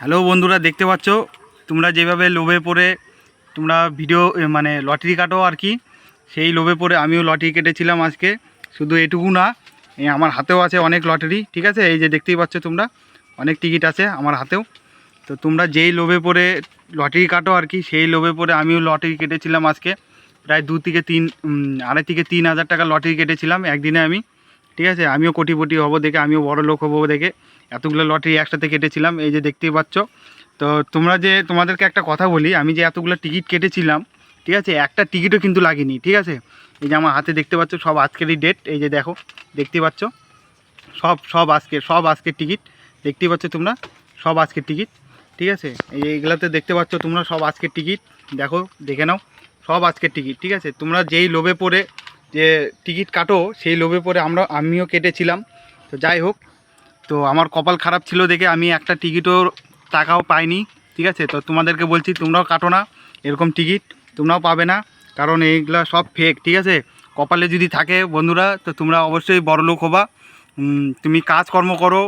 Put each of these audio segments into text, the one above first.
Hello বন্ধুরা, দেখতে পাচ্ছ? তোমরা যেভাবে লোভে পড়ে তোমরা ভিডিও মানে লটারি কাটো আর কি, সেই লোভে পড়ে আমিও লটারি কেটেছিলাম আজকে। শুধু এটুকু না আমার হাতেও আছে অনেক লটারি, ঠিক আছে? এই যে দেখতেই পাচ্ছ তোমরা, অনেক টিকিট আছে আমার হাতেও। তো তোমরা যেই লোভে পড়ে লটারি কাটো আর কি, সেই লোভে পড়ে আমিও লটারি কেটেছিলাম আজকে। প্রায় দু থেকে তিন আড়াই থেকে তিন হাজার টাকা লটারি কেটেছিলাম একদিনে আমি, ঠিক আছে? আমিও কোটিপটি হব দেখে, আমিও বড় লোক হব দেখে। এতগুলো লটারি একসাথে কেটেছিলাম, এই যে দেখতেই পাচ্ছ। তো তোমরা যে তোমাদেরকে একটা কথা বলি, আমি যে এতগুলো টিকিট কেটেছিলাম, ঠিক আছে, একটা টিকিটও কিন্তু লাগেনি, ঠিক আছে? এই যে আমার হাতে দেখতে পাচ্ছ, সব আজকেরই ডেট এই যে দেখো দেখতে পাচ্ছ? সব সব আজকের সব আজকের টিকিট, দেখতেই পাচ্ছ তোমরা? সব আজকের টিকিট, ঠিক আছে? এই এইগুলাতে দেখতে পাচ্ছ তোমরা, সব আজকের টিকিট, দেখো, দেখে নাও, সব আজকের টিকিট, ঠিক আছে? তোমরা যেই লোভে পড়ে যে টিকিট কাটো, সেই লোভে পড়ে আমরা, আমিও কেটেছিলাম। তো যাই হোক তো আমার কপাল খারাপ ছিল দেখে আমি একটা টিকিটও টাকাও পাইনি, ঠিক আছে? তো তোমাদেরকে বলছি, তোমরাও কাটো না, এরকম টিকিট তোমরাও পাবে না, কারণ এইগুলা সব ফেক ঠিক আছে? কপালে যদি থাকে বন্ধুরা, তো তোমরা অবশ্যই বড় লোক হবা। তুমি কাজকর্ম করো,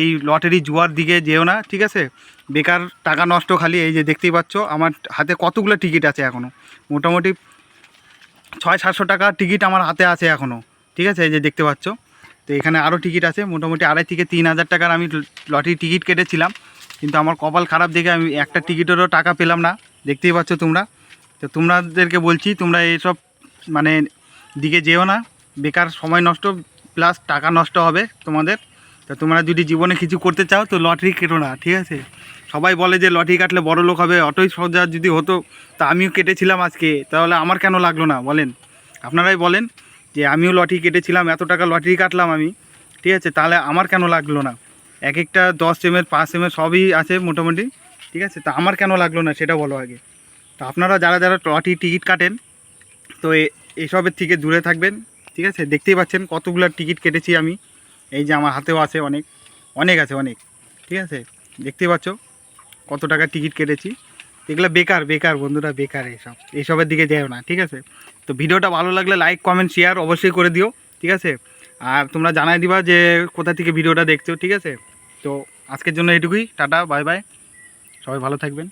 এই লটারি জুয়ার দিকে যেও না, ঠিক আছে? বেকার টাকা নষ্ট খালি, এই যে দেখতেই পাচ্ছ, আমার হাতে কতগুলো টিকিট আছে এখনও মোটামুটি ছয় সাতশো টাকা টিকিট আমার হাতে আছে এখনও ঠিক আছে? এই যে দেখতে পাচ্ছ। তো এখানে আরও টিকিট আছে, মোটামুটি আড়াই থেকে তিন হাজার টাকার আমি লটারি টিকিট কেটেছিলাম। কিন্তু আমার কপাল খারাপ দেখে আমি একটা টিকিটেরও টাকা পেলাম না। দেখতেই পাচ্ছ তোমরা। তো তোমাদেরকে বলছি, তোমরা এইসব মানে দিকে যেও না। বেকার সময় নষ্ট প্লাস টাকা নষ্ট হবে তোমাদের। তো তোমরা যদি জীবনে কিছু করতে চাও, তো লটারি কেটো না, ঠিক আছে? সবাই বলে যে লটারি কাটলে বড় লোক হবে, অটোই সোজা যদি হতো, তা আমিও কেটেছিলাম আজকে। তাহলে আমার কেন লাগল না, বলেন? আপনারাই বলেন। যে আমিও লটারি কেটেছিলাম, এত টাকা লটারি কাটলাম আমি। ঠিক আছে, তাহলে আমার কেন লাগল না? এক একটা দশ এমের পাঁচ এমের সবই আছে মোটামুটি। ঠিক আছে, তা আমার কেন লাগল না সেটা বলো আগে। তো আপনারা যারা যারা লটারি টিকিট কাটেন, তো এসবের থেকে দূরে থাকবেন। ঠিক আছে, দেখতেই পাচ্ছেন কতগুলো টিকিট কেটেছি আমি। এই যে আমার হাতেও আছে অনেক অনেক আছে অনেক। ঠিক আছে, দেখতেই পাচ্ছ কত টাকা টিকিট কেটেছি। এগুলো বেকার বেকার বন্ধুরা, বেকার এইসব এইসবের দিকে যেও না, ঠিক আছে। তো ভিডিওটা ভালো লাগলে লাইক কমেন্ট শেয়ার অবশ্যই করে দিও, ঠিক আছে? আর তোমরা জানাই দিবা যে কোথা থেকে ভিডিওটা দেখছ, ঠিক আছে? তো আজকের জন্য এটুকুই, টাটা বাই বাই সবাই ভালো থাকবেন।